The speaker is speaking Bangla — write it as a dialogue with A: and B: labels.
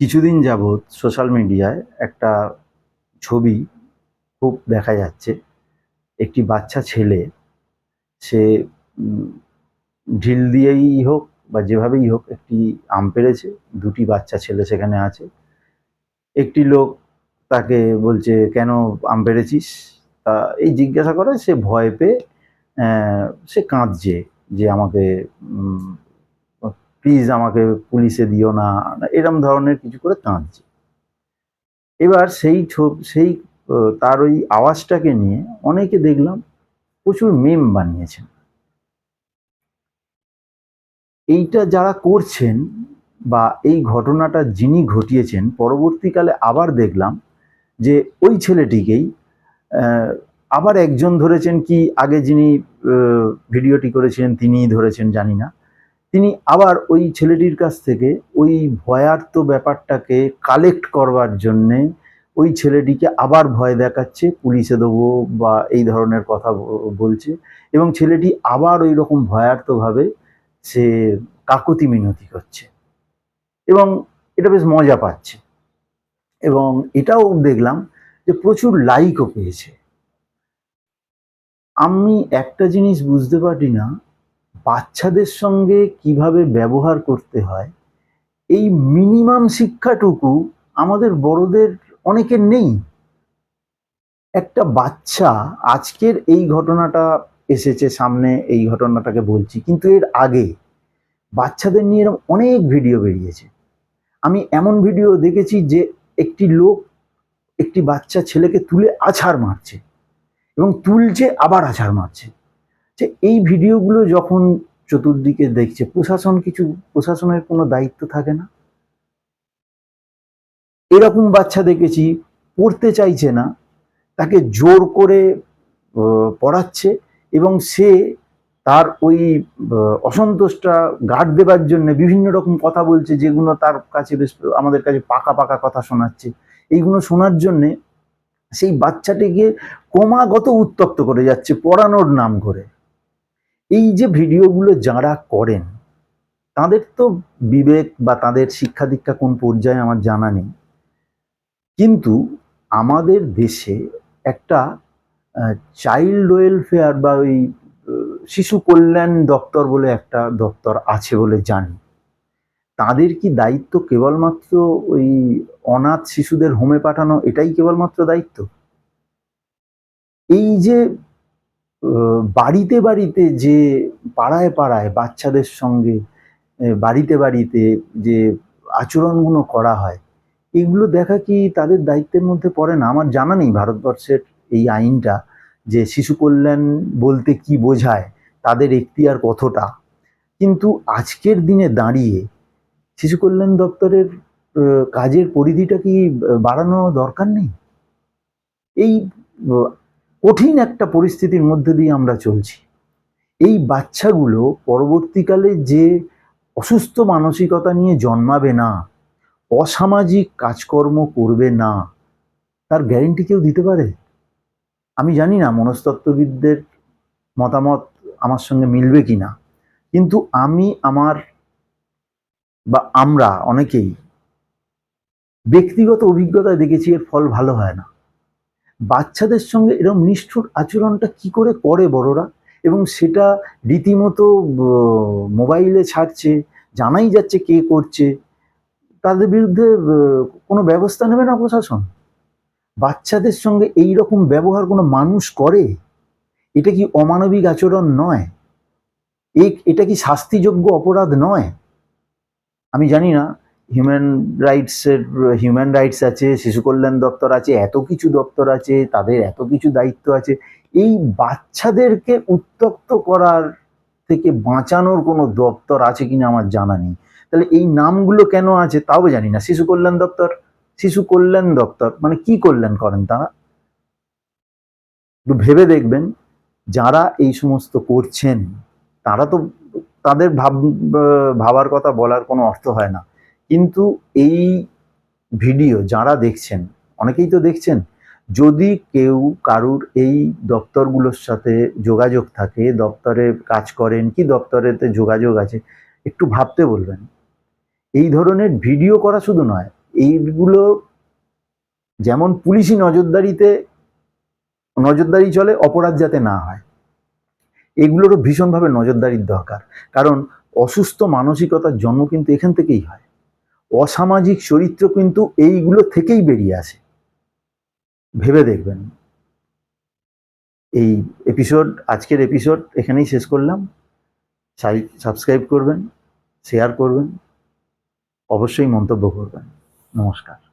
A: কিছুদিন যাবৎ সোশ্যাল মিডিয়ায় একটা ছবি খুব দেখা যাচ্ছে। একটি বাচ্চা ছেলে, সে ঢিল দিয়েই হোক বা যেভাবেই হোক একটি আম পেড়েছে, দুটি বাচ্চা ছেলে সেখানে আছে। একটি লোক তাকে বলছে, কেন আম পেড়েছিস? তা এই জিজ্ঞাসা করে, সে ভয় পেয়ে সে কাঁদছে যে আমাকে প্লিজ আমাকে পুলিশে দিও না এরম ধরনের কিছু করে কাঁদছে। এবার সেই সেই তার ওই আওয়াজটাকে নিয়ে অনেকে দেখলাম প্রচুর মেম বানিয়েছেন। এইটা যারা করছেন বা এই ঘটনাটা যিনি ঘটিয়েছেন, পরবর্তীকালে আবার দেখলাম যে ওই ছেলেটিকেই আবার একজন ধরেছেন কি আগে যিনি ভিডিওটি করেছিলেন তিনিই ধরেছেন, জানি না। তিনি আবার ওই ছেলেটির কাছ থেকে ওই ভয়ার্ত ব্যাপারটাকে কালেক্ট করবার জন্যে ওই ছেলেটিকে আবার ভয় দেখাচ্ছে, পুলিশে দেবো বা এই ধরনের কথা বলছে এবং ছেলেটি আবার ওই রকম ভয়ার্তভাবে সে কাকতি মিনতি করছে এবং এটা বেশ মজা পাচ্ছে এবং এটাও দেখলাম যে প্রচুর লাইকও পেয়েছে। আমি একটা জিনিস বুঝতে পারি না বাচ্চাদের সঙ্গে কীভাবে ব্যবহার করতে হয়, এই মিনিমাম শিক্ষাটুকু আমাদের বড়দের অনেকের নেই। একটা বাচ্চা আজকের এই ঘটনাটা এসেছে সামনে, এই ঘটনাটাকে বলছি, কিন্তু এর আগে বাচ্চাদের নিয়ে এরকম অনেক ভিডিও বেরিয়েছে। আমি এমন ভিডিও দেখেছি যে একটি লোক একটি বাচ্চা ছেলেকে তুলে আছাড় মারছে এবং তুলছে, আবার আছাড় মারছে। যে এই ভিডিওগুলো যখন চতুর্দিকে দেখছে, প্রশাসন কিছু, প্রশাসনের কোনো দায়িত্ব থাকে না? এরকম বাচ্চা দেখেছি, পড়তে চাইছে না, তাকে জোর করে পড়াচ্ছে এবং সে তার ওই অসন্তোষটা গার্ড দেবার জন্য বিভিন্ন রকম কথা বলছে, যেগুলো তার কাছে বেশ, আমাদের কাছে পাকা পাকা কথা শোনাচ্ছে। এইগুলো শোনার জন্যে সেই বাচ্চাটিকে ক্রমাগত উত্তপ্ত করে যাচ্ছে পড়ানোর নাম করে। এই যে ভিডিওগুলো যারা করেন, তাদের তো বিবেক বা তাদের শিক্ষা দীক্ষা কোন পর্যায়ে আমার জানা নেই। কিন্তু আমাদের দেশে একটা চাইল্ড ওয়েলফেয়ার বা ওই শিশু কল্যাণ দপ্তর বলে একটা দপ্তর আছে বলে জানি। তাদের কি দায়িত্ব কেবলমাত্র ওই অনাথ শিশুদের হোমে পাঠানো, এটাই কেবলমাত্র দায়িত্ব? এই যে বাড়িতে বাড়িতে যে পাড়ায় পাড়ায় বাচ্চাদের সঙ্গে বাড়িতে বাড়িতে যে আচরণগুলো করা হয়, এগুলো দেখা কি তাদের দায়িত্বের মধ্যে পড়ে না? আমার জানা নেই ভারতবর্ষের এই আইনটা যে শিশু কল্যাণ বলতে কি বোঝায়, তাদের এখতিয়ার কতটা? কিন্তু আজকের দিনে দাঁড়িয়ে শিশু কল্যাণ দপ্তরের কাজের পরিধিটা কি বাড়ানো দরকার নেই? এই কঠিন একটা পরিস্থিতির মধ্যে দিয়ে আমরা চলছি। এই বাচ্চাগুলো পরবর্তীকালে যে অসুস্থ মানসিকতা নিয়ে জন্মাবে না, অসামাজিক কাজকর্ম করবে না, তার গ্যারেন্টি কেউ দিতে পারে? আমি জানি না মনস্তত্ত্ববিদদের মতামত আমার সঙ্গে মিলবে কি না, কিন্তু আমি, আমার বা আমরা অনেকেই ব্যক্তিগত অভিজ্ঞতায় দেখেছি এর ফল ভালো হয় না। বাচ্চাদের সঙ্গে এরকম নিষ্ঠুর আচরণটা কি করে করে বড়রা? এবং সেটা রীতিমতো মোবাইলে ছাড়ছে, জানাই যাচ্ছে কে করছে, তাদের বিরুদ্ধে কোনো ব্যবস্থা নেবে না প্রশাসন? বাচ্চাদের সঙ্গে এই রকম ব্যবহার কোনো মানুষ করে? এটা কি অমানবিক আচরণ নয়? এটা কি শাস্তিযোগ্য অপরাধ নয়? আমি জানি না। হিউম্যান রাইটসের হিউম্যান রাইটস আছে, শিশু কল্যাণ দপ্তর আছে, এত কিছু দপ্তর আছে, তাদের এত কিছু দায়িত্ব আছে। এই বাচ্চাদেরকে উত্তপ্ত করার থেকে বাঁচানোর কোনো দপ্তর আছে কিনা আমার জানা নেই। তাহলে এই নামগুলো কেন আছে তাও জানি না। শিশু কল্যাণ দপ্তর, শিশু কল্যাণ দপ্তর মানে কি কল্যাণ করেন তারা? একটু ভেবে দেখবেন, যারা এই সমস্ত করছেন, তারা তো তাদের ভাব ভাবার কথা বলার কোনো অর্থ হয় না। কিন্তু এই ভিডিও যারা দেখছেন, অনেকেই তো দেখছেন, যদি কেউ কারুর এই দপ্তরগুলোর সাথে যোগাযোগ থাকে, দপ্তরে কাজ করেন কি দপ্তরেতে যোগাযোগ আছে, একটু ভাবতে বলবেন। এই ধরনের ভিডিও করা শুধু নয়, এইগুলো যেমন পুলিশি নজরদারিতে, নজরদারি চলে, অপরাধ যাতে না হয়, এগুলোরও ভীষণভাবে নজরদারির দরকার। কারণ অসুস্থ মানসিকতার জন্ম কিন্তু এখান থেকেই হয়। অসামাজিক চরিত্র কিন্তু এইগুলো থেকেই বেরিয়ে আসে। ভেবে দেখবেন। এই এপিসোড আজকের এপিসোড এখানেই শেষ করলাম। সাবস্ক্রাইব করবেন শেয়ার করবেন, অবশ্যই মন্তব্য করবেন। নমস্কার।